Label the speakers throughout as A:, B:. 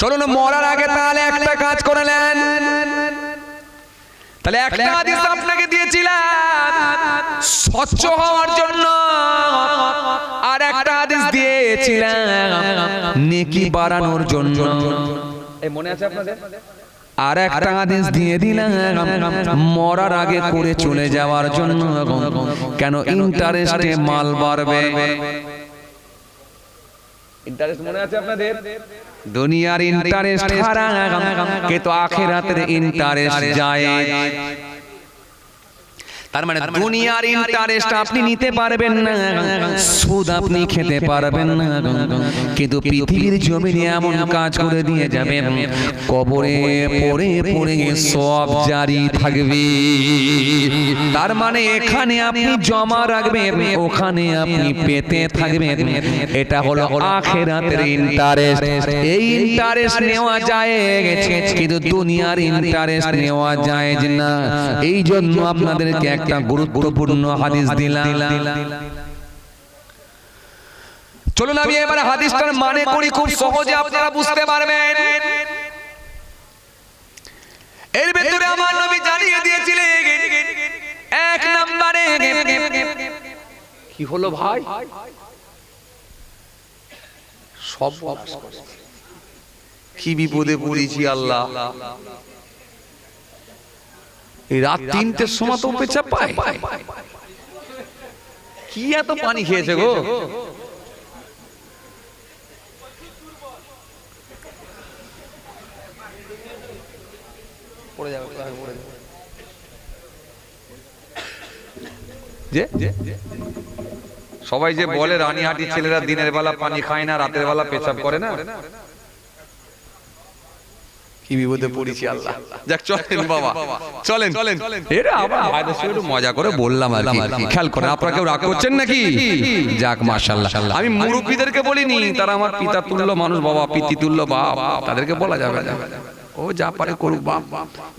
A: চলুন মরার আগে তাহলে একটা কাজ করে নেন। তাহলে একটা হাদিস আপনাকে দিয়েছিলাম। স্বচ্ছ হওয়ার জন্য আর একটা হাদিস দিয়েছিলাম নেকি বাড়ানোর জন্য। মনে আছে আপনাদের? আর একটা আদেশ দিয়ে দিলাম। মরার আগে করে চলে যাওয়ার জন্য। কেন ইন্টারেস্টে মাল বাড়বে? ইন্টারেস্ট মনে আছে আপনাদের? দুনিয়ার ইন্টারেস্ট হারাম কিন্তু আখেরাতের ইন্টারেস্ট যায়। তার মানে দুনিয়ার ইন্টারেস্ট আপনি নিতে পারবেন না। সুদ আপনি খেতে পারবেন না। কিন্তু পৃথিবীর জমিনে এমন কাজ করে দিয়ে যাবেন। কবরে পড়ে পড়ে সব জারি থাকবে। তার মানে এখানে আপনি জমা রাখবেন ওখানে আপনি পেতে থাকবেন। এটা হলো আখেরাতের ইন্টারেস্ট এই ইন্টারেস্ট নেওয়া যায় কিন্তু দুনিয়ার ইন্টারেস্ট নেওয়া যায় না। এই জন্য আপনাদেরকে একটা গুরুত্বপূর্ণ হাদিস দিলাম। চলুন আমি এবার হাদিসটার মানে করি। খুব সহজে আপনারা বুঝতে পারবেন। এর ভেতরে আমার নবী জানিয়ে দিয়েছিলেন। এক নম্বরে কি হলো ভাই? সব কি বিপদে পড়েছি আল্লাহ। এই রাত তিনটের সময় তো পেছাব পায়। কি এত পানি খেয়েছে গো? পড়ে যাবে পড়ে যাবে। যে? সবাই যে বলে রানীহাটি ছেলেরা দিনের বেলা পানি খায় না রাতের বেলা পেছাব করে না? কি বিপদে পড়েছি আল্লাহ। যাক চলেন বাবা। চলেন। চলেন। এরা আবার ভাইদের সঙ্গে একটু মজা করে বললাম আর কি। খেয়াল করেন আপনারা কেউ রাগ করছেন নাকি? যাক মাশাআল্লাহ। আমি মুরব্বীদেরকে বলিনি তারা আমার পিতা তুল্য মানুষ বাবা পিতি তুল্য বাপ। তাদেরকে বলা যাবে না। ও যা পারে করুক বাপ।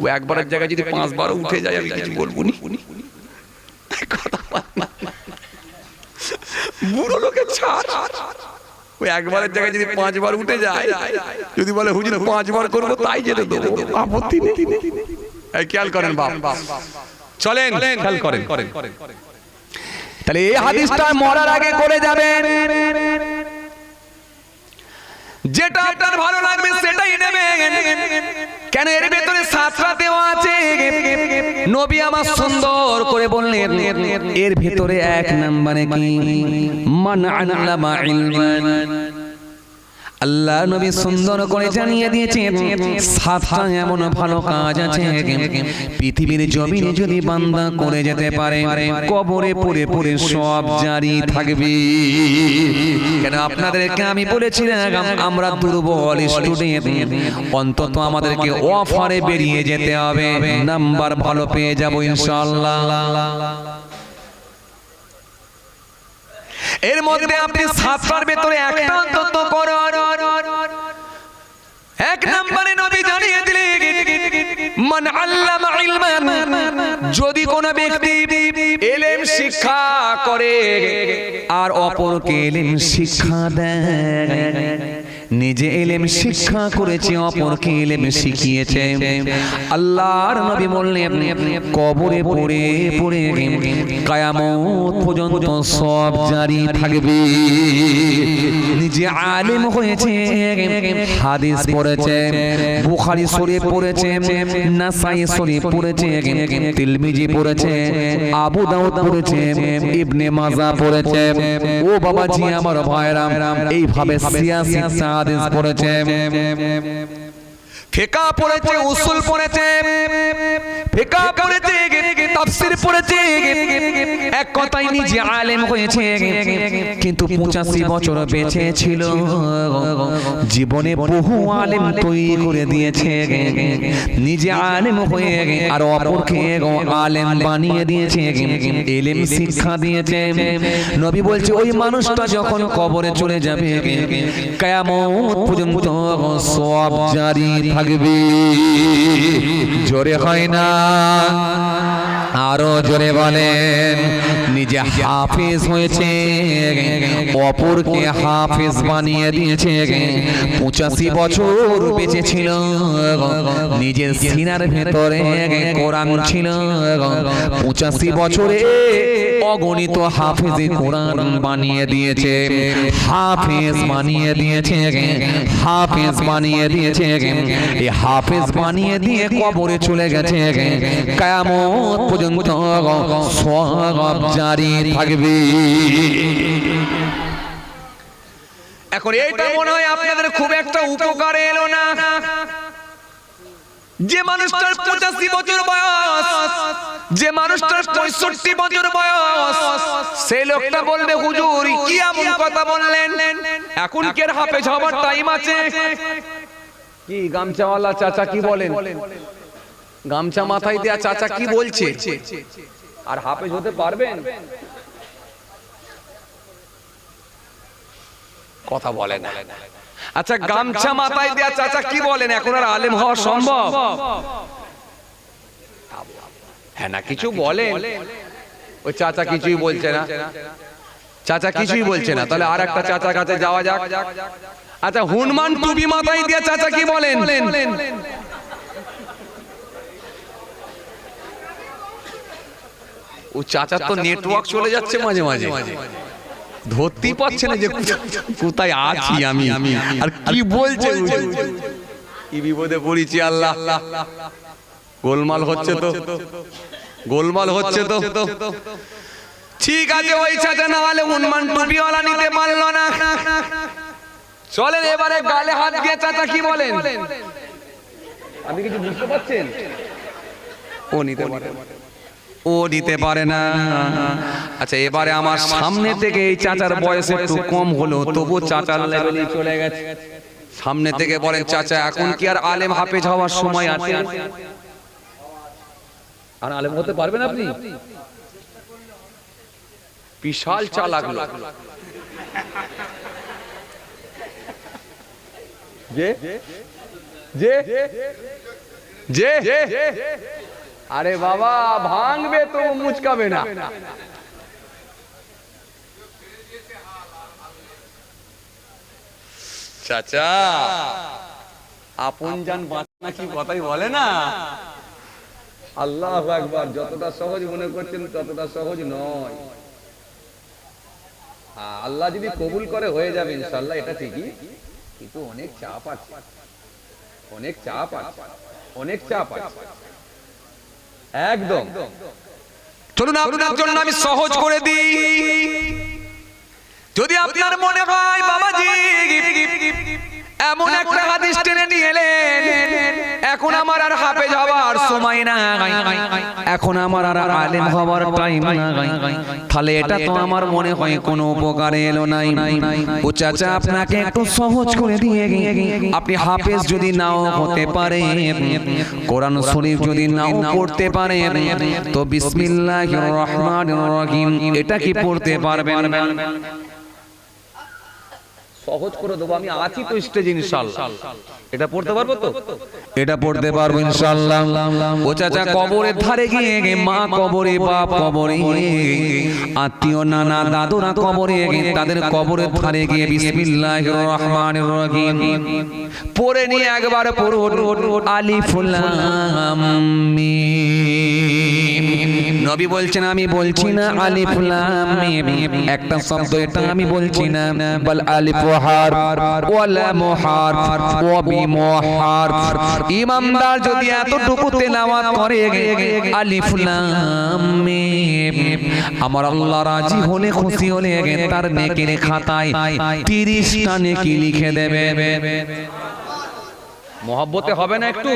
A: ও একবারের জায়গায় যদি পাঁচবারও উঠে যায় আমি কিছু বলব নি কথা বল না। বুড়ো লোকের ছাড়। ওই একবারের জায়গায় যদি পাঁচবার উঠে যায় যদি বলে হুজুর পাঁচবার করব তাই যেতে দেবো। আপত্তি নেই। এই খেয়াল করেন বাপ। চলেন। খেয়াল করেন। তাহলে এই হাদিসটা মরার আগে করে যাবেন। যেটা আপনার ভালো লাগবে সেটাই নেবেন। কেন এর ভেতরে সাতটা দেওয়া আছে? নবী আমার সুন্দর করে বললেন, এর ভেতরে এক নম্বরে কি? মান আল্লামা ইলমান। আল্লাহ নবী সুন্দর করে জানিয়ে দিয়েছেন সাতটা এমন ভালো কাজ আছে পৃথিবীর জমিনে যদি বান্দা করে যেতে পারে কবরে পড়ে পড়ে সব জারি থাকবে। কেন আপনাদেরকে আমি বলেছিলাম আমরা দুর্বল স্টুডেন্ট অন্তত আমাদেরকে অফারে বেরিয়ে যেতে হবে। নাম্বার ভালো পেয়ে যাব ইনশাআল্লাহ। এর মধ্যে আপনি সাতটার ভেতরে একটা অন্তত করুন। এক নম্বরে নবী জানিয়ে দিলেন, মান আল্লামা ইলমান যদি কোন ব্যক্তি এলেম শিক্ষা করে আর অপরকে এলেম শিক্ষা দেয়। নিজে এলেম শিক্ষা করেছে অপরকে এলেম শিখিয়েছে। আল্লাহর নবী বললেন কবরে পড়ে পড়ে কায়ামত পর্যন্ত সব জারি থাকবে। নিজে আলেম হয়েছে হাদিস পড়েছে বুখারী শরীফ পড়েছে নাসাই শরীফ পড়েছে তিরমিজি পড়েছে আবু দাউদ পড়েছে ইবনে মাজা পড়েছে। ও বাবাজি আমার ভাইরা এইভাবে সিয়াসি হাদিস পড়েছে। ফিকা পড়েছে উসুল পড়েছে। ফিকা পড়েছে তাফসীর পড়েছে। এক কথাই নিজে আলেম হয়েছে। কিন্তু 85 বছর বেঁচে ছিল। জীবনে বহু আলেম তৈরি করে দিয়েছে। নিজে আলেম হয়ে আর অপরকে আলেম বানিয়ে দিয়েছে। এলেম শিক্ষা দিয়েছে। নবী বলছে, ওই মানুষটা যখন কবরে চলে যাবে, কিয়ামত পর্যন্ত সব জারি থাকবে। জোরে হয় না। আরও জোরে বলেন, নিজে হাফিজ হয়েছে, অপরকে হাফিজ বানিয়ে দিয়েছে, পঁচাশি বছর বেঁচে ছিল নিজের সিনার ভেতরে কোরআন ছিল, পঁচাশি বছরে অগণিত হাফেজে কোরআন বানিয়ে দিয়েছে, হাফেজ বানিয়ে দিয়েছে, হাফেজ বানিয়ে দিয়েছে এই হাফেজ বানিয়ে দিয়ে কবরে চলে গেছে, কায়ামত পর্যন্ত সব জারি থাকবে। এখন এইটা মনে হয় আপনাদের খুব একটা উপকারে এলো না। যে মানুষটার পঁচাশি বছর বয়স যে মানুষটার পঁয়ষট্টি বছর বয়স সেই লোকটা বলবে, হুজুর, কি এমন কথা বললেন? এখন কি আর হাফেজ টাইম আছে। কি গামছাওয়ালা চাচা কি বলেন? গামছা মাথায় দেয়া চাচা কি বলছে? আর হাফেজ হতে পারবেন? কথা বলেন আচ্ছা গামছা মাথায় দেয়া চাচা কি বলেন? এখন আর আলেম হওয়া সম্ভব? হ্যাঁ না কিছু বলেন। ওই চাচা কিছুই বলছে না। চাচা কিছুই বলছে না। তাহলে আর একটা চাচা কাছে যাওয়া যাক। আচ্ছা হনুমান টুপি মাথায় দিয়ে চাচা কি বলেন। ও চাচার তো নেটওয়ার্ক চলে যাচ্ছে মাঝে মাঝে। ধরতেই পারছে না যে কোথায় আছি আমি। আমি। আর কি বলছে কি বিপদে পড়েছি আল্লাহ। গোলমাল হচ্ছে তো। গোলমাল হচ্ছে তো। ঠিক আছে ওই চাচা না হলে উন্মান টুপিওয়ালা নিতে পারল না। চলেন এবারে গালে হাত দিয়ে চাচা কি বলেন? আপনি কিছু বুঝতে পারছেন? ও নিতে পারে ও নিতে পারে না। আচ্ছা এবারে আমার সামনে থেকে এই চাচার বয়স একটু কম হলো তবু চাচার লেভেলে চলে গেছে। সামনে থেকে বলেন চাচা এখন কি আর আলেম হাফেজ হওয়ার সময় আছে? আর আলেম হতে পারবেন আপনি? বিশাল চালাক লোক যে? যে? যে? আরে বাবা ভাঙবে তো মুচকাবে না। চাচা আপন যান বাঁচা কি কথাই বলে না? আল্লাহ একবার যতটা সহজ মনে করছেন ততটা সহজ নয়। হ্যাঁ, আল্লাহ যদি কবুল করে হয়ে যাবে ইনশাল্লাহ এটা ঠিকই কিন্তু অনেক চাপ আছে। অনেক চাপ আছে। অনেক চাপ আছে। একদম। চলুন আপনার জন্য আমি সহজ করে দিই। যদি আপনার মনে হয় বাবাজি এমন একটা হাদিস টেনে নিয়ে এলেন। এখন আমার আর হাফেজ হওয়ার সময় না এখন আমার আর আলেম হওয়ার টাইম তাহলে এটা তো আমার মনে হয় কোনো উপকারে এলো নাই। ও চাচা আপনাকে একটু সহজ করে দিয়ে আপনি হাফেজ যদি নাও হতে পারে কোরআন শরীফ যদি নাও পড়তে পারে তো বিসমিল্লাহির রহমানির রহিম। এটা কি পড়তে পারবেন? সহজ করে দেবো, আমি আছি তো স্টেজে ইনশাআল্লাহ। এটা পড়তে পারব তো? এটা পড়তে পারব ইনশাআল্লাহ। ও চাচা কবরের ধারে গিয়ে মা কবরে, বাপ কবরে। আত্মীয়, নানা, দাদুরা কবরে তাদের কবরের ধারে গিয়ে, বিসমিল্লাহির রহমানির রহিম। পড়ে নিয়ে একবার পড়ুন আলিফ লাম মিম। নবী বলছেন আমি বলছি না আলিফ লাম মিম। একটা শব্দ এটা আমি বলছি না বল আলিফ হার ওয়া লাম হার ওয়া বিম হার। ইমামদার যদি এতটুকু তেলাওয়াত করে আলিফ লাম মিম। আমার আল্লাহ রাজি হলে খুশি হলে তার নেকির খাতায় 30 টা নেকি লিখে দেবে। মহব্বতে হবে না একটু?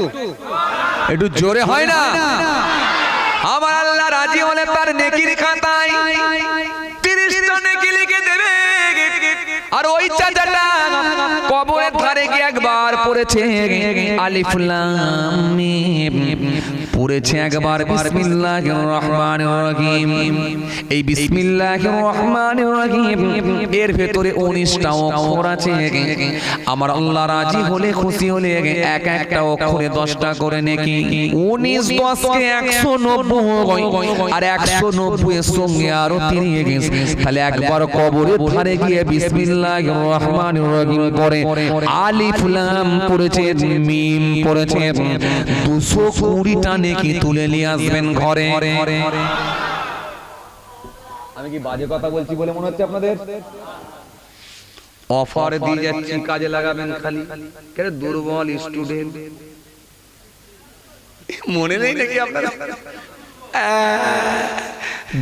A: একটু জোরে হয় না? হলে তার নেকির খাতায় তিরিশটা নেকি লিখে দেবে। আর ওই চাচাটা কবরের ধারে গিয়ে একবার পড়েছে আলিফ লাম মিম। পড়েছে একবার বিসমিল্লাহির রহমানির রহিম। এই বিসমিল্লাহির রহমানির রহিম। এর ভেতরে 19টা অক্ষর আছে। আমার আল্লাহ রাজি হলে খুশি হলে এক একটা অক্ষরে 10টা করে নাকি। 19 10 কে 190 আর 190 এর সঙ্গে আরও তিরিয়ে গেছে। তাহলে একবার কবরে ধারে গিয়ে বিসমিল্লাহির রহমানির রহিম পড়ে। আলিফ লাম পড়েছে মিম পড়েছে। 220 নেকি তুলে নিয়ে আসবেন ঘরে আমি কি বাজে কথা বলছি বলে মনে হচ্ছে আপনাদের? অফার দিয়ে যাচ্ছি কাজে লাগাবেন খালি। কেন দুর্বল স্টুডেন্ট মনে নেই নাকি আপনার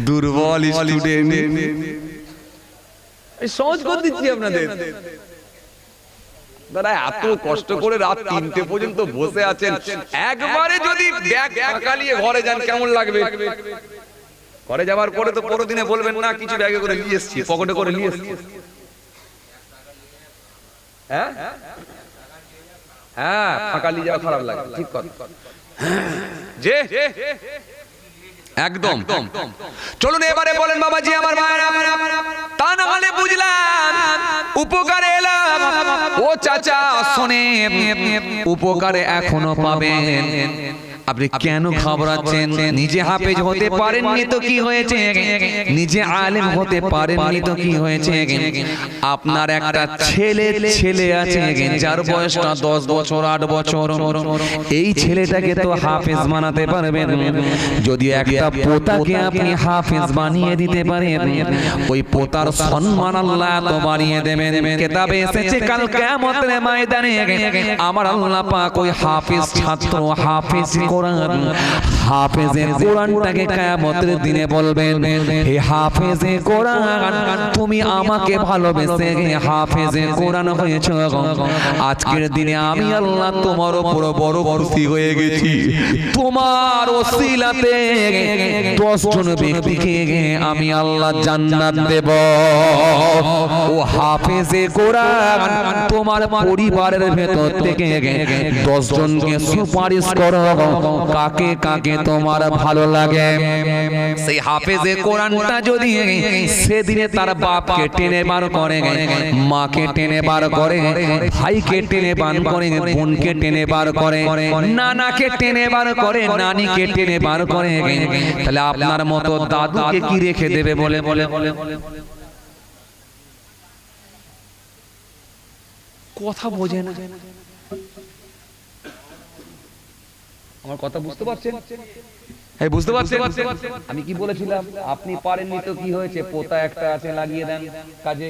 A: দুর্বল স্টুডেন্ট সহজ করে দিচ্ছি আপনাদের। দাদা, এত কষ্ট করে রাত তিনটে পর্যন্ত বসে আছেন। একবারে যদি ব্যাগ ফাঁকা নিয়ে ঘরে যান, কেমন লাগবে? ঘরে যাওয়ার পরে তো পরের দিনে বলবেন, না, কিছু ব্যাগে করে নিয়ে এসছি, পকেটে করে নিয়ে এসছি। হ্যাঁ? হ্যাঁ ফাঁকা নিয়ে যাওয়া খারাপ লাগে, ঠিক কথা। যে একদম। চলুন এবারে বলেন বাবাজি আমার মায়ের। তা না হলে বুঝলাম উপকারে এলাম। ও চাচা শোনে উপকারে এখনও পাবেন। আপনি কেন ঘাবড়াচ্ছেন? নিজে হাফেজ হতে পারেননি তো কি হয়েছে? নিজে আলেম হতে পারেননি তো কি হয়েছে? আপনার একটা ছেলে ছেলে আছে যার বয়সটা দশ বছর আট বছর এই ছেলেটাকে তো হাফেজ বানাতে পারবেন। যদি একটা পোতাকে আপনি হাফেজ বানিয়ে দিতে পারেন ওই পোতার সম্মান আল্লাহ তো বাড়িয়ে দেবেন। কেতাবে এসেছে কাল কিয়ামতের ময়দানে। আমার আল্লাহ পাক ওই হাফেজ ছাত্র হাফেজ কোরআন হাফেজে কোরআনটাকে কিয়ামতের দিনে বলবেন হে হাফেজে কোরআন তুমি আমাকে ভালোবেসে হাফেজে কোরআন হয়েছো আজকের দিনে আমি আল্লাহ তোমার উপর বড় খুশি হয়ে গেছি। তোমার ওসিলাতে দশ জন ব্যক্তিকে আমি আল্লাহ জান্নাত দেব। ও হাফেজে কোরআন তোমার পরিবারের ভেতর থেকে দশ জনকে সুপারিশ করো। কাকে কাকে তোমার ভালো লাগে সেই হাফেজে কোরআনটা যদি সেদিনে তার বাপকে টেনে বার করে মাকে টেনে বার করে ভাইকে টেনে বার করে বোনকে টেনে বার করে নানাকে টেনে বার করে নানিকে টেনে বার করে তাহলে আপনার মতো দাদুকে কি রেখে দেবে বলে বলে বলে কথা বোঝে না আমার কথা বুঝতে পারছেন? হ্যাঁ বুঝতে পারছেন আমি কি বলেছিলাম? আপনি পারেননি তো কি হয়েছে? পোতা একটা আছে লাগিয়ে দেন কাজে।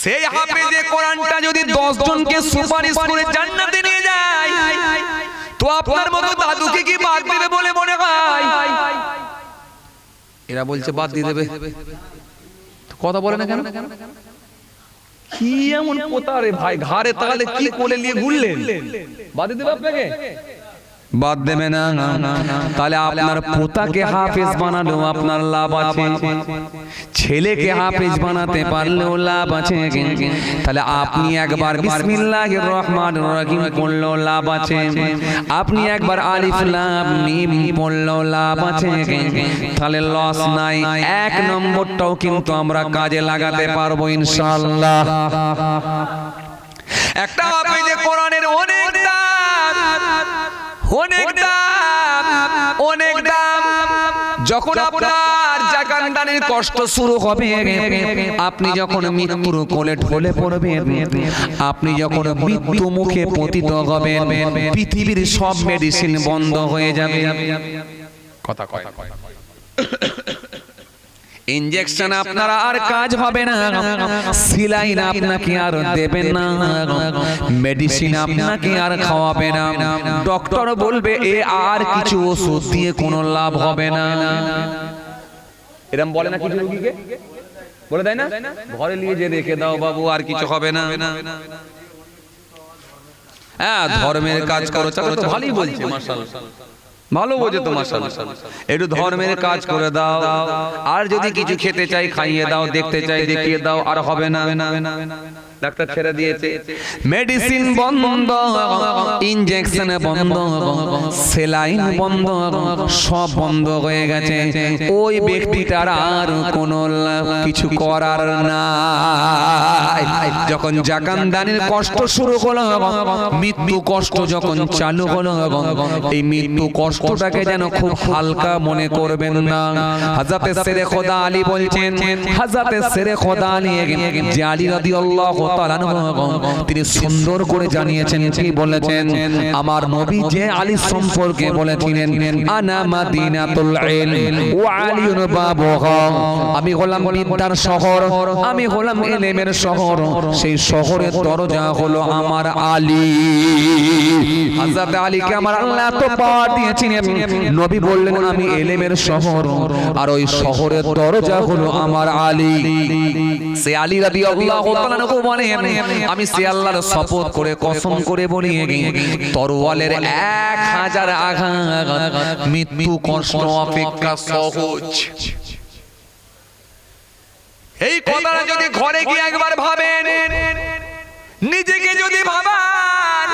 A: সেই হাফেজে কোরআনটা যদি 10 জনকে সুপারিশ করে জান্নাতে নিয়ে যায় তো আপনার মতো দাদুকে কি বাদ দিবে বলে মনে হয়? এরা বলছে বাদ দিয়ে দেবে। কথা বলে না কেন? কি এমন পোতা রে ভাই? ঘাড়ে তাহলে কি কোলে নিয়ে ঘুরলেন? বাদ দেবে আপনাকে। বাদ দেবে না। তাহলে আপনার পোতাকে হাফেজ বানালেও আপনার লাভ আছে। ছেলেকে হাফেজ বানাতে পারলেও লাভ আছে। তাহলে আপনি একবার বিসমিল্লাহির রহমানির রহিম পড়লেও লাভ আছে। আপনি একবার আলিফ লাম মিম পড়লেও লাভ আছে। তাহলে লস নাই। এক নম্বরটাও কিন্তু আমরা কাজে লাগাতে পারব ইনশাআল্লাহ। একটা দাম অনেক দাম অনেক দাম। যখন আপনার জাকান্দানের কষ্ট শুরু হবে আপনি যখন মৃত্যুর কোলে ঢলে পড়বেন আপনি যখন মৃত্যু মুখে পতিত হবেন পৃথিবীর সব মেডিসিন বন্ধ হয়ে যাবে। কথা কথা ইনজেকশন আপনারা আর কাজ হবে না। সিলাইন আপনাকে আর দেবেন না। মেডিসিন আপনাকে আর খাওয়াবে না। ডক্টর বলবে, এ আর কিছু ওষুধ দিয়ে কোনো লাভ হবে না। এরম বলে না কিছু রোগীকে? বলে দেয় না? ঘরে নিয়ে যে রেখে দাও বাবু, আর কিছু হবে না। হ্যাঁ ধর্মের কাজ করো ভালোই বলছে, মাশাআল্লাহ। ভালো বোঝে তোমার একটু ধর্মের কাজ করে দাও। আর যদি কিছু খেতে চাই খাইয়ে দাও দেখতে চাই দেখিয়ে দাও আর হবে না। ডাক্তার ছেড়ে দিয়েছে। মেডিসিন বন্ধ ইনজেকশন বন্ধ সেলাইন বন্ধ সব বন্ধ হয়ে গেছে। ওই ব্যক্তিটার আর কোনো কিছু করার নাই। যখন জাকানদানির কষ্ট শুরু হলো মৃত্যু কষ্ট যখন চালু হলো এই মৃত্যু কষ্টটাকে যেন খুব হালকা মনে করবেন না। হাজাতে সেরে খোদা আলী বলছেন হাজাতে সেরে খোদা আলী যে আলী রাদিয়াল্লাহু তিনি সুন্দর করে জানিয়েছেন কি বলেছেন? আমার নবী যে আলী সম্পর্কে বলেছিলেন আনা মাদিনাতুল ইলম ওয়া আলিউন বাবুহা আমি হলাম বিদ্যার শহর আমি হলাম ইলমের শহর সেই শহরের দরজা হলো আমার আলী। হযরত আলীকে আমার আল্লাহ এত পাওয়ার দিয়েছিলেন। নবী বললেন আমি ইলমের শহর আর ওই শহরের দরজা হলো আমার আলী। সে আলী রাদিয়াল্লাহু তাআলা বলে আমি সে আল্লাহর শপথ করে কসম করে বলি তরোয়ালের এক হাজার আঘাত মৃত্যু কষ্ট অপেক্ষা সহজ। এই কথাটা যদি ঘরে গিয়ে একবার ভাবেন নিজেকে যদি ভাবান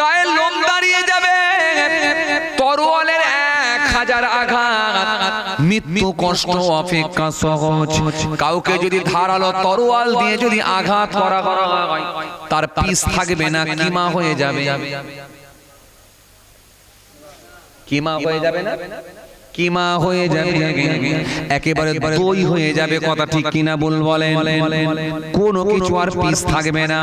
A: গায়ের লোম দাঁড়িয়ে যাবে তরোয়ালের এক হাজার আঘাত মৃত্যু কষ্ট অপেক্ষা সহজ। কাউকে যদি ধারালো তরোয়াল দিয়ে যদি আঘাত করা হয় তার পিস থাকবে না কিমা হয়ে যাবে। কিমা হয়ে যাবে না? কিমা হয়ে যাবে। একেবারে দই হয়ে যাবে কথা ঠিক কিনা বল বলেন কোনো কিছু আর পিস থাকবে না।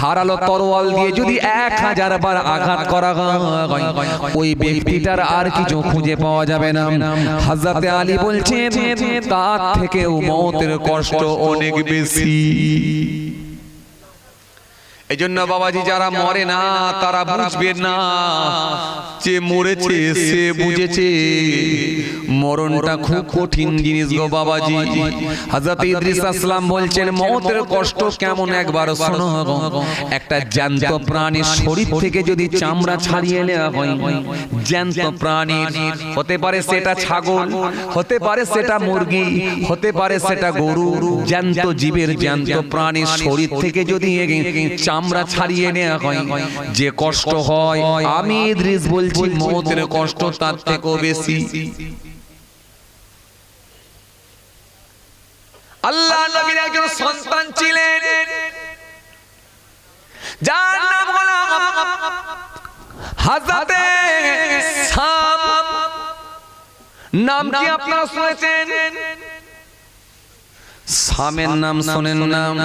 A: ধারালো তরোয়াল দিয়ে যদি এক হাজার বার আঘাত করা হয় ওই ব্যক্তিটার আর কিছু খুঁজে পাওয়া যাবে না। হাজরাতে আলী বলছেন তার থেকেও মৌতের কষ্ট অনেক বেশি। এই জন্য বাবাজি যারা মরে না তারা বুঝবে না যে মরেছে সে বুঝেছে। মরণটা খুব কঠিন জিনিস গো বাবাজি। হযরত ইদ্রিস আসলাম বলছেন মওতের কষ্ট কেমন একবার শোনো একটা জ্যান্ত প্রাণীর শরীর থেকে যদি চামড়া ছাড়িয়ে নেওয়া হয় জ্যান্ত প্রাণী হতে পারে সেটা ছাগল হতে পারে সেটা মুরগি হতে পারে সেটা গরু। জ্যান্ত জীবের জ্যান্ত প্রাণীর শরীর থেকে যদি চামড়া ছাড়িয়ে নেওয়া হয়। যে কষ্ট হয়। আমি ইদ্রিস বলছি মৌতের কষ্ট তার থেকেও বেশি। আল্লাহ নবীর একজন সন্তান ছিলেন। যার নাম হলো হাজরাতে সাম। নাম কি আপনারা শুনেছেন। সামের নাম শোনেন নাম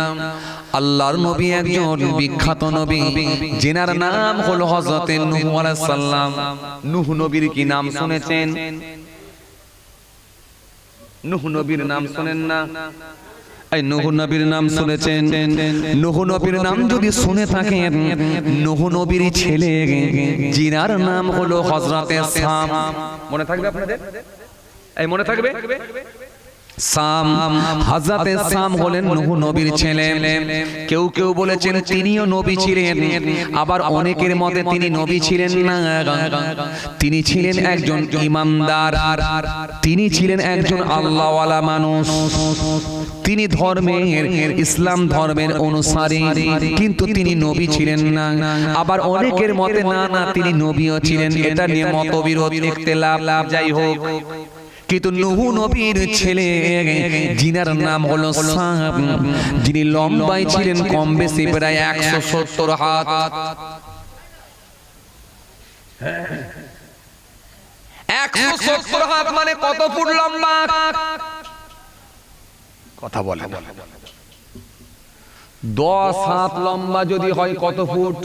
A: আল্লাহর নবী একজন বিখ্যাত নবী। যেনার নাম হলো হযরতে নূহ আলাইহিস সালাম। নূহ নবীর কি নাম শুনেছেন? নূহ নবীর নাম শুনেন না। এই নূহ নবীর নাম শুনেছেন। নূহ নবীর নাম যদি শুনে থাকেন নূহ নবীর ছেলে জিনার নাম হলো হযরতে সাম। মনে থাকবে আপনাদের? এই মনে থাকবে? সাম হাজরাতে সাম হলেন নূহ নবীর ছেলে। কেউ কেউ বলেছেন তিনিও নবী ছিলেন। আবার অনেকের মতে তিনি নবী ছিলেন না। তিনি ছিলেন একজন ইমানদার তিনি ছিলেন একজন আল্লাহওয়ালা মানুষ। তিনি ধর্মের ইসলাম ধর্মের অনুসারী। কিন্তু তিনি নবী ছিলেন না। আবার অনেকের মতে না না তিনি নবীও ছিলেন। এটা নিয়ে মতবিরোধ দেখতে লাভ লাভ যাই হোক। কিন্তু নুহু নবীর ছেলে জিনার নাম হলো সাম যিনি লম্বাই ছিলেন কম বেশি প্রায় একশো সত্তর হাত। একশো সত্তর হাত। মানে কত ফুট লম্বা? কথা বলে দশ হাত লম্বা যদি হয় কত ফুট?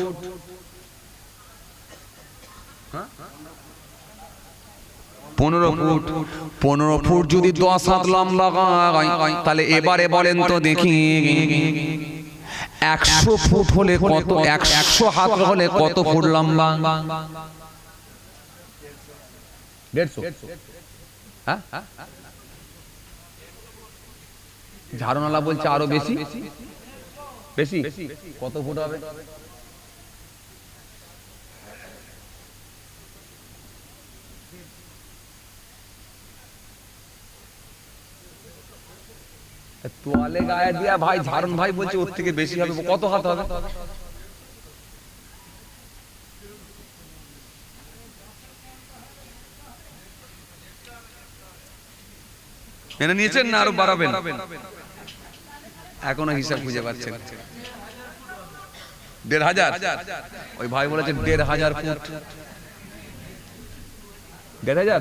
A: পনেরো ফুট। পনেরো ফুট যদি দশ হাত লম্বা তাহলে এবারে বলেন তো দেখি। একশো ফুট হলে কত, একশো হাত হলে কত ফুট লম্বা? হ্যাঁ? ঝাড়নালা বলছে আরও বেশি? বেশি? কত ফুট হবে? তোয়ালে গায়ে দিয়া ভাই ঝাড়ন ভাই বলছে, ওর থেকে বেশি হবে, কত হাত হবে? মেনে নিয়েছেন না আরও বাড়াবেন? এখনও হিসাব খুঁজে পাচ্ছেন। দেড় হাজার? ওই ভাই বলেছে দেড় হাজার ফুট। দেড় হাজার?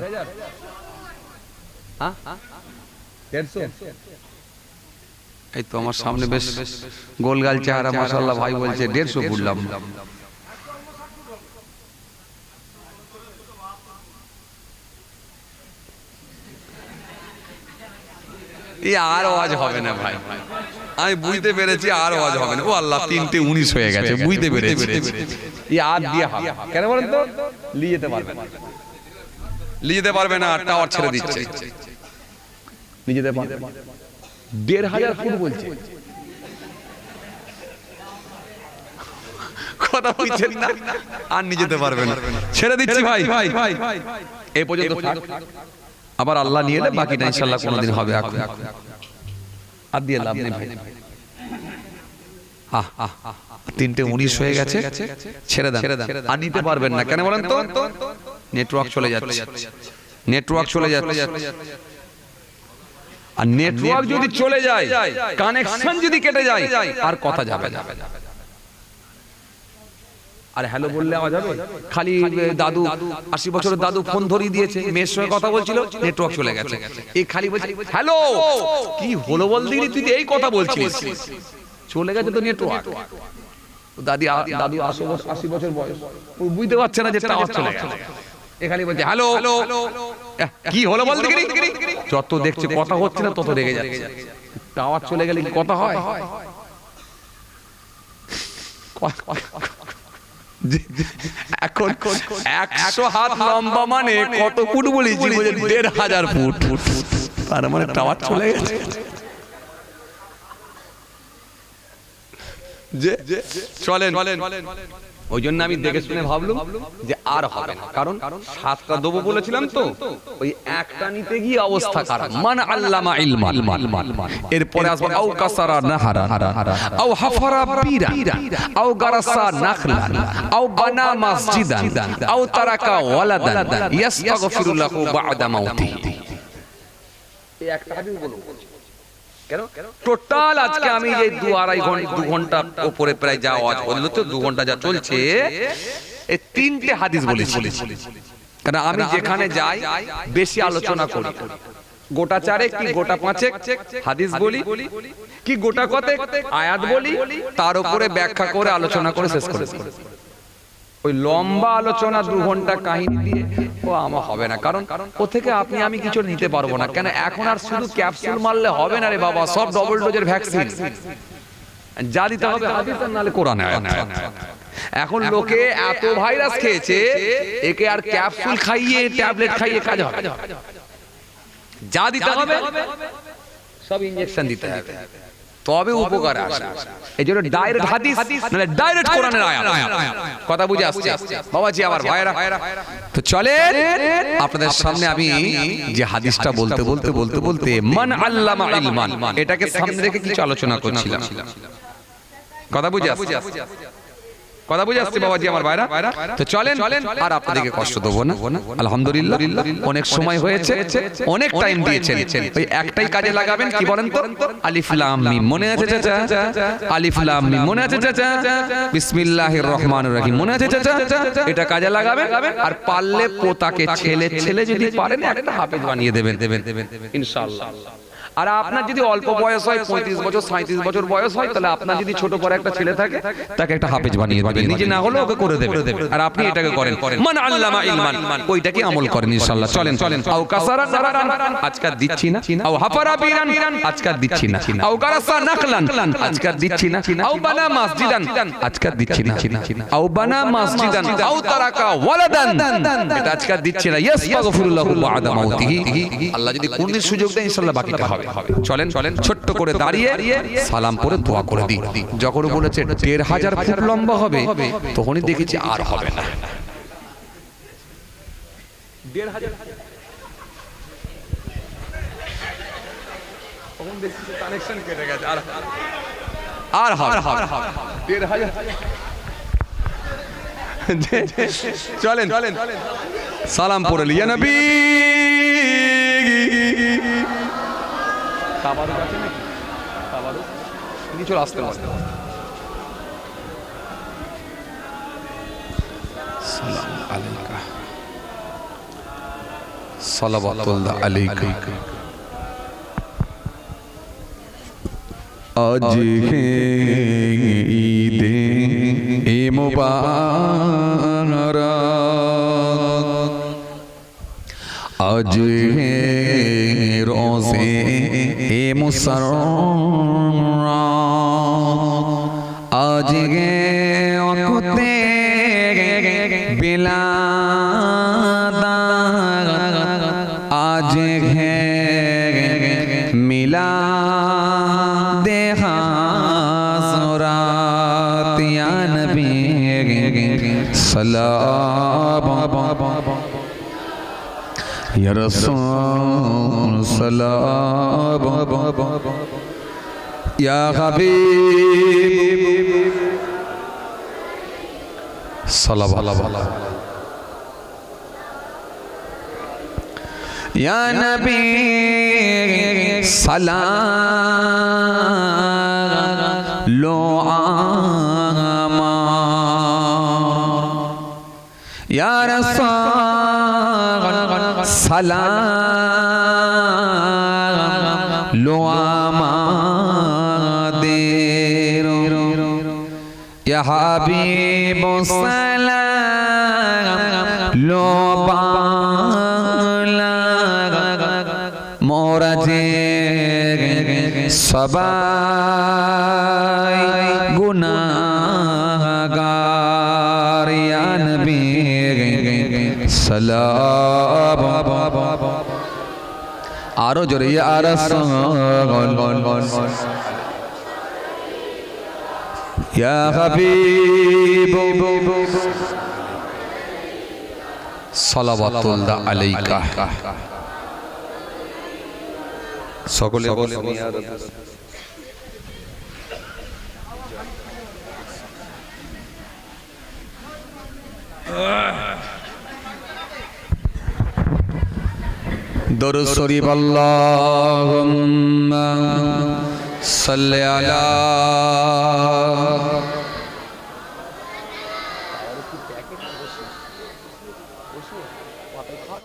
A: হ্যাঁ? দেড়শো? এই তো আমার সামনে বেশ গোলগাল চেহারা মাসাল্লাহ ভাই বলছে, দেড়শো ফুটলাম। এই আর আওয়াজ হবে না, ভাই। আমি বুঝতে পেরেছি আর আওয়াজ হবে না। ও আল্লাহ, তিনটে উনিশ হয়ে গেছে, বুঝতে পেরেছি। এই আর দিয়ে হবে। কেন বলেন তো? যেতে পারবে যেতে পারবে না টাওয়ার ছেড়ে দিচ্ছে। যেতে পারবে। দেড় হাজার ফুট বলছে। কথা বলছেন না। আর নিয়ে যেতে পারবে না। ছেড়ে দিচ্ছি ভাই। ভাই। ভাই এই পর্যন্ত আবার আল্লাহ নিয়ে এলে বাকিটা ইনশাল্লাহ কোনোদিন হবে এখন। আর দিয়ে লাভ নেই ভাই। তিনটে উনিশ হয়ে গেছে। ছেড়ে দেন। আর নিতে পারবেন না। কেন বলেন তো? নেটওয়ার্ক চলে যাচ্ছে। নেটওয়ার্ক চলে যাচ্ছে। আর নেটওয়ার্ক যদি চলে যায় কানেকশন যদি কেটে যায় আর কথা যাবে না। আর হ্যালো বললে আওয়াজ হবে? খালি দাদু আশি বছরের দাদু ফোন ধরিয়ে দিয়েছে মেয়ের সঙ্গে কথা বলছিল নেটওয়ার্ক চলে গেছে। এই খালি বলছে হ্যালো কি হলো বল দিলি তুই? এই কথা বলছিস চলে গেছে তো নেটওয়ার্ক দাদি দাদু আশি বছর বয়স। বুঝতে পারছে না যে টাওয়ার চলে গেছে। এখানে বলছে হ্যালো কি হলো বল দিলি যত দেখছে কথা হচ্ছে না, তত রেগে যাচ্ছে। টাওয়ার চলে গেলে কি কথা হয়? একশো হাত লম্বা মানে কত ফুট বলে দেড় হাজার ফুট। তার মানে টাওয়ার চলে গেছে। যে, চলেন। ওই জন্য আমি দেখে শুনে ভাবলুম যে আর হবে না। কারণ সাতটা দেবো বলেছিলাম তো। ওই একটা নিতে গিয়ে অবস্থা খারাপ। মান আল্লামা এরপরে আসবে আও কাসারা নাহারা আও হাফারা বীরা আও গারাসা নাখলা আও বানা মসজিদান। আও তারাকা ওয়ালাদান। ইয়াস্তাগফিরু লাহু বা'দা মাউতিহি এই একটা হাদিস বলব কেন? টোটাল আজকে আমি যে দু আড়াই ঘণ্টা দু ঘণ্টা উপরে প্রায় যা আওয়াজ বলল তো দু ঘণ্টা যা চলছে এই তিনটে হাদিস বলেছি। কারণ আমি যেখানে যাই বেশি আলোচনা করি। গোটা চারে কি গোটা পাঁচে হাদিস বলি? কি গোটা কতে আয়াত বলি? তার উপরে ব্যাখ্যা করে আলোচনা করে শেষ করে ওই লম্বা আলোচনা দু ঘণ্টা কাহিনী দিয়ে ও আমার হবে না। কারণ ও থেকে আপনি আমি কিছু নিতে পারব না। কেন এখন আর শুধু ক্যাপসুল মারলে হবে না রে বাবা? সব ডবল ডোজের ভ্যাকসিন যা দিতে হবে হাদিস আর নালে কোরআন এখন লোকে এত ভাইরাস খেয়েছে, একে আর ক্যাপসুল খাইয়ে, ট্যাবলেট খাইয়ে কাজ হবে। যা দিতে হবে, সব ইনজেকশন দিতে হবে। তবে উপকার আসে। এই জন্য ডাইরেক্ট হাদিস মানে ডাইরেক্ট কোরআনের আয়াত। কথা বুঝে আসছে। বাবাজি আমার ভাইরা তো চলে আপনাদের সামনে আমি যে হাদিসটা বলতে বলতে বলতে বলতে মান আল্লামা ইলমান। এটাকে সামনে রেখে কিছু আলোচনা করছিলাম। কথা বুঝে আসছে। কথা বুঝে আসছে বাবাজি আমার ভাইরা? তো চলেন আর আপনাদেরকে কষ্ট দেবো না। আলহামদুলিল্লাহ অনেক সময় হয়েছে অনেক টাইম দিয়েছেন। ওই একটাই কাজে লাগাবেন কি বলেন তো? আলিফ লাম মিম মনে আছে চাচা? আলিফ লাম মিম মনে আছে চাচা? বিসমিল্লাহির রহমানির রহিম মনে আছে চাচা? এটা কাজে লাগাবেন? আর পারলে পোতাকে ছেলে ছেলে যদি পারেন একটা হাফেজ বানিয়ে দেবেন দেবেন দেবেন। ইনশাআল্লাহ। আর আপনার যদি অল্প বয়স হয় পঁয়ত্রিশ বছর সাঁত্রিশ বছর বয়স হয় তাহলে আপনার যদি ছোট করে একটা ছেলে থাকে তাকে একটা হাফেজ বানিয়ে দেবেন। নিজে না হলে ওকে করে দেবেন। আর আপনি এটাকে করেন। মান আল্লামা ইলমান। ওইটাকে আমল করেন ইনশাআল্লাহ। চলেন চলেন। আও কাসারা নারারান আজকাল দিচ্ছি না। আও হাফারা বিরান। আজকাল দিচ্ছি না। আও গারাসা নাকলান। আজকাল দিচ্ছি না। আও বানা মসজিদান। আজকাল দিচ্ছি না। আও বানা মসজিদান। আও তারাকা ওয়ালাদান। এটা আজকাল দিচ্ছি না। ইয়াসতাগফিরুল্লাহু বা'দা মাউতিহি আল্লাহ যদি পূর্ণের সুযোগ দেয় ইনশাআল্লাহ বাকিটা হবে চলেন চলেন ছোট্ট করে দাঁড়িয়ে সালাম করে দোয়া করে দিই। যখন বলেছে দেড় হাজার ফুট লম্বা হবে তখনই দেখেছি আর হবে না। দেড় হাজার কানেকশন কেটে গেছে আর আর হবে দেড় হাজার চলেন। চলেন সালাম পড়ে লিয়া নবী। তাবারুক আছে নাকি? তাবারুক কিছু আসতে আসতে সালাম আলাইকা। সালাওয়াতুল্লাহ আলাইকা। আজ হে ঈদে এ মুবারক। আজ হে এ মুসররা আজ গে অকুতে বিলাদা আজ হে মিলা দেহা সুরাত ইয়া নবী সালাম ইয়া রাসূল সালাম ইয়া হাবিব। সালাম ইয়া নবী সালাম। লো আমার ইয়া রাসূল সালাম। লো ইয়া হাবিব সালাম লো বালা মোরা যে সবাই গুনাহগার, ইয়া নবী সালাম। আরও জোরে, ইয়া রাসূল। ইয়া হাবিব সালাওয়াতুল্লাহ আলাইকা সকলে বলে দরুদ শরীফ আল্লাহুম্মা ਸੱਲਿਆਲਾ